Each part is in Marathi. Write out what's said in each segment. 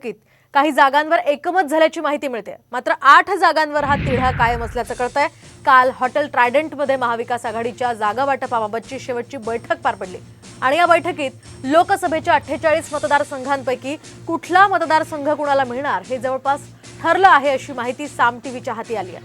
बैठकीत काही जागांवर एकमत झाल्याची माहिती मिळते. मात्र आठ जागांवर हा तिढा कायम असल्याचं कळतंय. काल हॉटेल ट्रायडंटमध्ये महाविकास आघाडीच्या जागा वाटपाबाबतची शेवटची बैठक पार पडली. आणि या बैठकीत लोकसभेच्या अठ्ठेचाळीस मतदारसंघांपैकी कुठला मतदारसंघ कुणाला मिळणार हे जवळपास ठरलं आहे अशी माहिती साम टीव्हीच्या हाती आली आहे.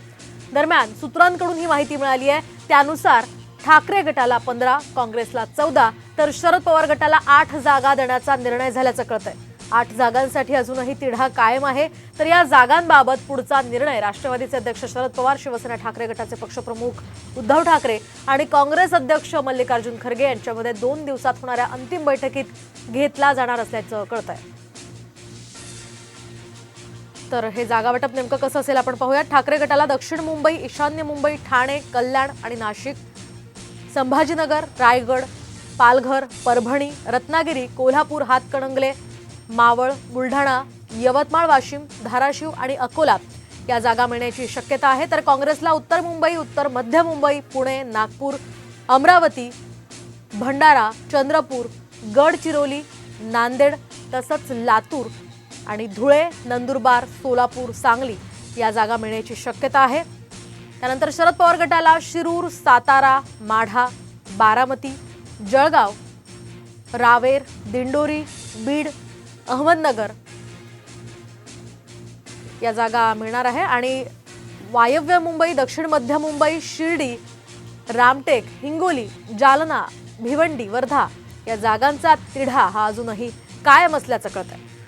दरम्यान सूत्रांकडून ही माहिती मिळाली आहे. त्यानुसार ठाकरे गटाला पंधरा काँग्रेसला चौदा तर शरद पवार गटाला आठ जागा देण्याचा निर्णय झाल्याचं कळतंय. आठ जागांसाठी अजूनही तिढा कायम आहे. तर या जागांबाबत पुढचा निर्णय राष्ट्रवादीचे अध्यक्ष शरद पवार शिवसेना ठाकरे गटाचे पक्षप्रमुख उद्धव ठाकरे आणि काँग्रेस अध्यक्ष मल्लिकार्जुन खरगे यांच्यामध्ये दोन दिवसात होणाऱ्या अंतिम बैठकीत घेतला जाणार असल्याचं कळतंय. तर हे जागावाटप नेमकं कसं असेल आपण पाहूयात. ठाकरे गटाला दक्षिण मुंबई ईशान्य मुंबई ठाणे कल्याण आणि नाशिक संभाजीनगर रायगड पालघर परभणी रत्नागिरी कोल्हापूर हातकणंगले मावळ बुलढाणा यवतमाळ वाशिम धाराशिव आणि अकोला या जागा मिळण्याची शक्यता आहे. तर काँग्रेसला उत्तर मुंबई उत्तर मध्य मुंबई पुणे नागपूर अमरावती भंडारा चंद्रपूर गडचिरोली नांदेड तसंच लातूर आणि धुळे नंदुरबार सोलापूर सांगली या जागा मिळण्याची शक्यता आहे. त्यानंतर शरद पवार गटाला शिरूर सातारा माढा बारामती जळगाव रावेर दिंडोरी बीड अहमदनगर. या जागा मिळणार आहे आणि वायव्य मुंबई दक्षिण मध्य मुंबई शिर्डी रामटेक हिंगोली जालना भिवंडी वर्धा या जागांचा तिढा हा अजूनही कायम असल्याचं कळत आहे